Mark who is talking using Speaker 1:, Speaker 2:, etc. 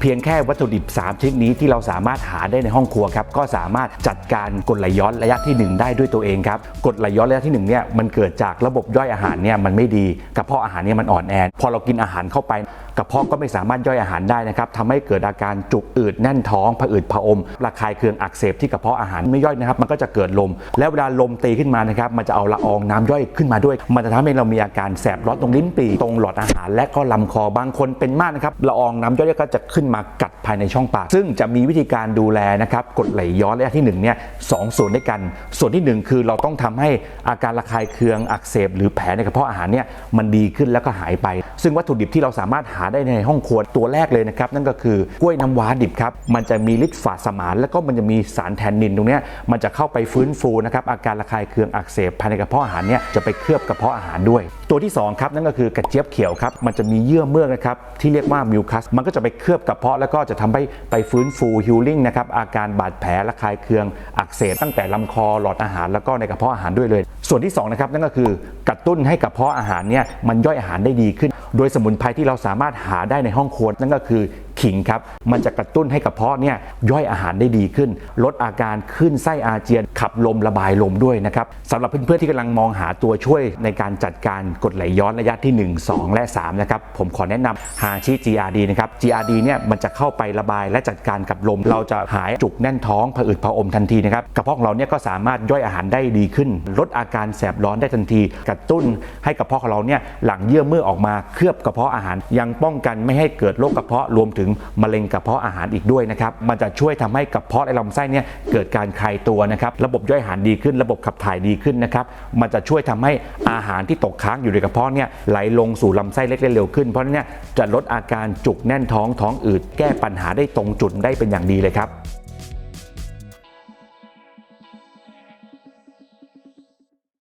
Speaker 1: เพียงแค่วัตถุดิบ 3 ชนิดนี้ที่เราสามารถหาได้ในห้องครัวครับก็สามารถจัดการกรดไหลย้อนระยะทีหนึ่1 ได้ด้วยตัวเองครับกรดไหลย้อนระยะที่1เนี่ยมันเกิดจากระบบย่อยอาหารเนี่ยมันไม่ดีกระเพาะอาหารเนี่ยมันอ่อนแอพอเรากินอาหารเข้าไป กระเพาะก็ไม่สามารถย่อยอาหารได้นะครับทำให้เกิดอาการจุกอืดแน่นท้องผะอืดผะอมระคายเคืองอักเสบที่กระเพาะอาหารไม่ย่อยนะครับ มันก็จะเกิดลม แล้วเวลาลมตีขึ้นมานะครับ มันจะเอาละอองน้ำย่อยขึ้นมาด้วย มันจะทำให้เรามีอาการแสบร้อนตรงลิ้นปี่ตรงหลอดอาหาร และก็ลำคอบางคนเป็นมากนะครับละอองน้ำย่อยก็จะขึ้นมากัดภายในช่องปาก ซึ่งจะมีวิธีการดูแลนะครับกดไหลย้อนระยะที่1เนี่ยสองส่วนด้วยกัน ส่วนที่ 1 คือเราต้องทำให้อาการระคายเคืองอักเสบ หรือแผลในกระเพาะอาหารเนี่ยมันดีขึ้นแล้วก็หายไป ซึ่งวัตถุดิบที่เราสามารถหาได้ในห้องครัวตัวแรกเลยนะครับนั่นก็คือกล้วยน้ำว้าดิบครับมันจะมีฤทธิ์ฝาสมาน แล้วก็มันจะมีสารแทนนินตรงนี้มันจะเข้าไปฟื้นฟูนะครับอาการระคายเคืองอักเสบภายในกระเพาะอาหารเนี่ยจะไปเคลือบกระเพาะอาหารด้วยตัวที่สองครับนั่นก็คือกระเจี๊ยบเขียวครับมันจะมีเยื่อเมือกนะครับที่เรียกว่ามิวคัสมันก็จะไปเคลือบกระเพาะแล้วก็จะทำให้ไปฟื้นฟูฮิลลิ่งนะครับอาการบาดแผลระคายเคืองอักเสบตั้งแต่ลำคอหลอดอาหารแล้วก็ในกระเพาะอาหารด้วยเลย ส่วนที่สองนะครับนั่นก็คือกระตุ้นให้กระเพาะอาหารเนี่ยมันย่อยอาหารได้ดีขึ้น โดยสมุนไพรที่เราสามารถหาได้ในห้องครัวนั่นก็คือ ขิงครับมันจะกระตุ้นให้กระเพาะเนี่ยย่อยอาหารได้ดีขึ้น ลดอาการขึ้นไส้อาเจียน ขับลมระบายลมด้วยนะครับสำหรับเพื่อนๆที่กำลังมองหาตัวช่วยในการจัดการกรดไหลย้อนระยะที่ 1 2 และ3นะครับผมขอแนะนำฮาชิ GRD นะครับ GRD เนี่ยมันจะเข้าไประบายและจัดการกับลม เราจะหายจุกแน่นท้องผะอืดผะอมทันทีนะครับกระเพาะของเราเนี่ยก็สามารถย่อยอาหารได้ดีขึ้น ลดอาการแสบร้อนได้ทันที กระตุ้นให้กระเพาะของเราเนี่ยหลั่งเยื่อเมื่อออกมาเคลือบกระเพาะอาหาร ยังป้องกันไม่ให้เกิดโรคกระเพาะรวมถึงมะเร็งกระเพาะอาหารอีกด้วยนะครับ มันจะช่วยทำให้กระเพาะและลำไส้เนี่ยเกิดการคลายตัวนะครับ ระบบย่อยอาหารดีขึ้น ระบบขับถ่ายดีขึ้นนะครับ มันจะช่วยทำให้อาหารที่ตกค้างอยู่ในกระเพาะเนี่ยไหลลงสู่ลำไส้เล็กได้เร็วขึ้น เพราะฉะนั้นเนี่ยจะลดอาการจุกแน่นท้องท้องอืดแก้ปัญหาได้ตรงจุดได้เป็นอย่างดีเลยครับ